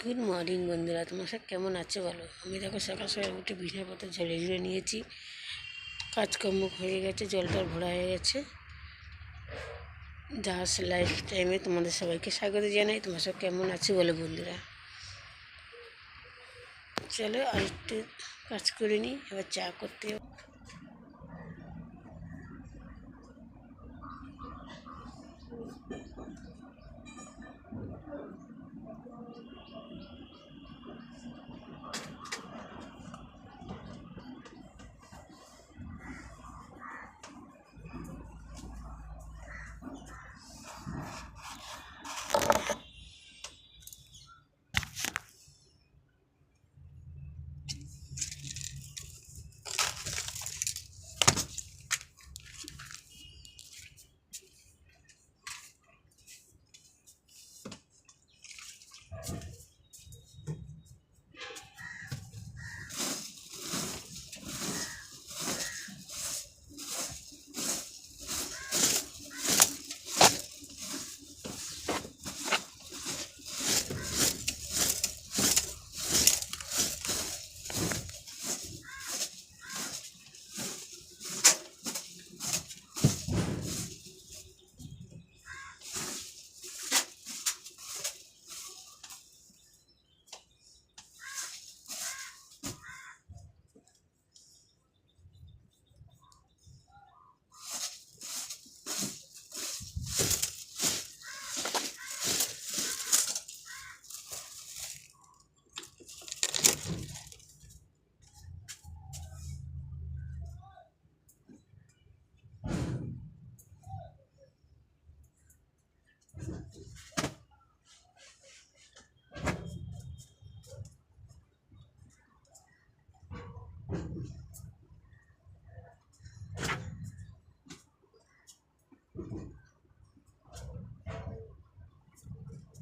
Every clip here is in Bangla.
গুড মর্নিং বন্ধুরা। তোমার সব কেমন আছে বলো? আমি দেখো সকাল সকাল উঠে বিছানাপত্র ঝেড়ে ঝুড়ে নিয়েছি। কাজকর্ম হয়ে গেছে জলটা ভরা হয়ে গেছে। জাহাজ লাইফ টাইমে তোমাদের সবাইকে স্বাগত জানাই। তোমার সব কেমন আছে বলো, বন্ধুরা? চলো আর একটু কাজ করে নিই, এবার চা করতে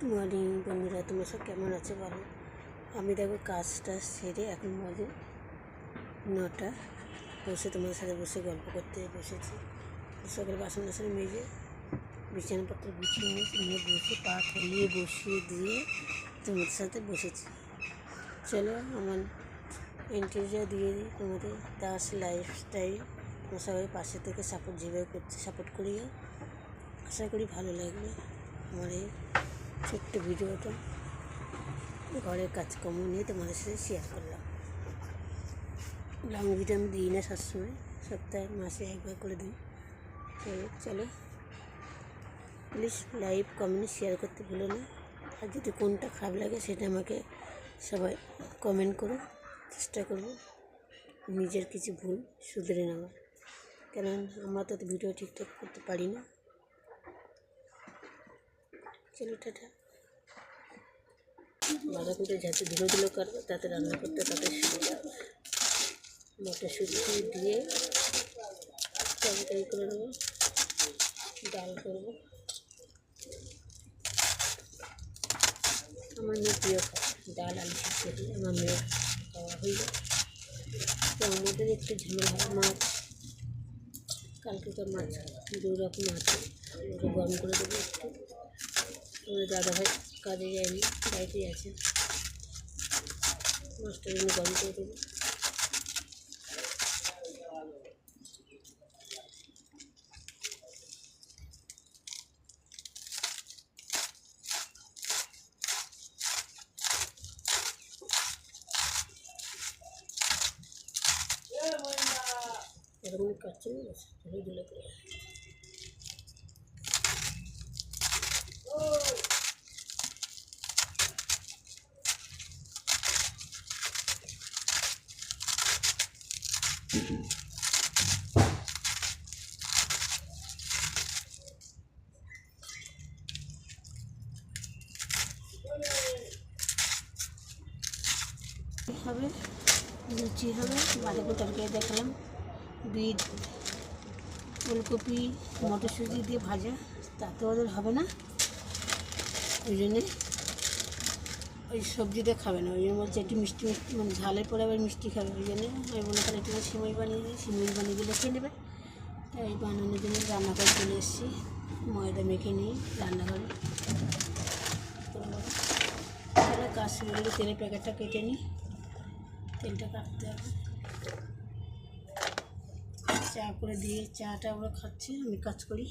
গুড মর্নিং বন্ধুরা, তোমরা সব কেমন আছো? বলো আমি দেখো কাজটা সেরে এখন বাজে নটা। বসে তোমার সাথে বসে গল্প করতে বসেছি। সকালে বাসন টাসন মেজে বিছানাপত্র গুছিয়ে নিয়ে বসে, পা ফেলিয়ে বসিয়ে দিয়ে তোমাদের সাথে বসেছি। চলো আমার ইন্টারভিউ দিয়ে দিই তোমাদের। দাস লাইফস্টাইল তোমার সবাই পাশে থেকে সাপোর্ট যেভাবে করছে সাপোর্ট করিও। আশা করি ভালো লাগবে। আমার এই ছোট্ট ভিডিওটা। ঘরের কাজকর্ম নিয়ে তোমাদের সাথে শেয়ার করলাম। লং ভিডিও আমি দিই না সবসময়, সপ্তাহে, মাসে একবার করে দিই। তো চলো প্লিজ লাইভ কমেন্ট শেয়ার করতে ভুলো না। আর যদি কোনটা খারাপ লাগে সেটা আমাকে সবাই কমেন্ট করো। চেষ্টা করব নিজের কিছু ভুল শুধরে নেওয়ার। কেন আমরা তো ভিডিও ঠিকঠাক করতে পারি না। চলো টাটা বাঁধাকপিটা যাতে ধুলো ধুলো করবে তাতে রান্না করতে তাতে সুবিধা মটরশুঁটি দিয়ে তরকারি করে নেব, ডাল করব। আমার মেয়ে প্রিয় ডাল আলু দিয়ে আমার মেয়ে খাওয়া হয়ে যায় তো আমাদের একটু হয় মাছ কালকে তো মাছ দু রকম আছে গরম করে দেবো একটু। আমাদের দাদাভাই কাজে যায়নি, বাড়িতেই আছে। মাছটা জন্য গরম করে দেবো। এরকম কাটছে না ধুলো ধুলো করে। হবে। লুচি হবে। বাঁধাকপি তরকারি দেখালাম। বিট, ফুলকপি, মটরশুঁটি দিয়ে ভাজা। তাতে ওদের হবে না। ওই জন্যে ওই সবজিটা খাবে না। ওই জন্য বলছে একটু মিষ্টি মিষ্টি মানে ঝালের পরে আবার মিষ্টি খাবে। ওই জন্যে আমি বলে তাহলে একটু সিমই বানিয়ে দিই। সিমই বানিয়ে দিলে খেয়ে নেবে। তাই বানানোর জন্য রান্নাঘরে চলে এসেছি। ময়দা মেখে নিয়ে রান্নাঘরে। তাহলে কাজ শুরু তেলের প্যাকেটটা কেটে নিই। তেলটা কাটতে হবে। চা করে দিয়ে চাটা ওরা খাচ্ছে, আমি কাজ করি।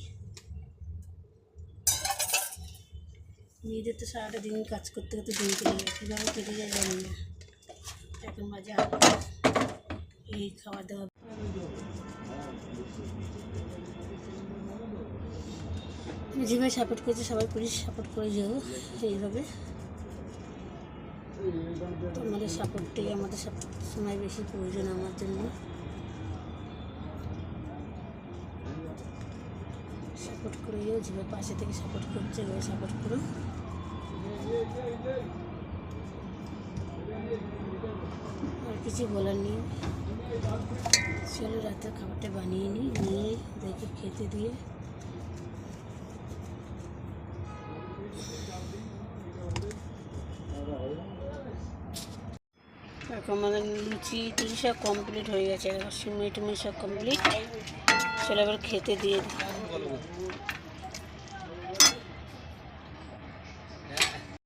মেয়েদের তো সারাটা দিন কাজ করতে করতে দিন কেটে যায়, কীভাবে কেটে যায় জানি না। এখন আটটা। এই খাওয়া দাওয়া যেভাবে সাপোর্ট করছে, সবাই পুলিশ সাপোর্ট করে যাব এইভাবে তোমাদের সাপোর্টটাই আমাদের সময় বেশি প্রয়োজন আমার জন্য। সাপোর্ট করে যাও যেভাবে পাশে থেকে সাপোর্ট করছে ওই সাপোর্ট করো। আর কিছু বলার নেই। চলো রাতের খাবারটা বানিয়ে নিই, নিয়ে দেখে খেতে দিয়ে এখন আমাদের লুচি টুচি সব কমপ্লিট হয়ে গেছে। আর টুমি সব কমপ্লিট সেটা আবার খেতে দিয়ে দিই।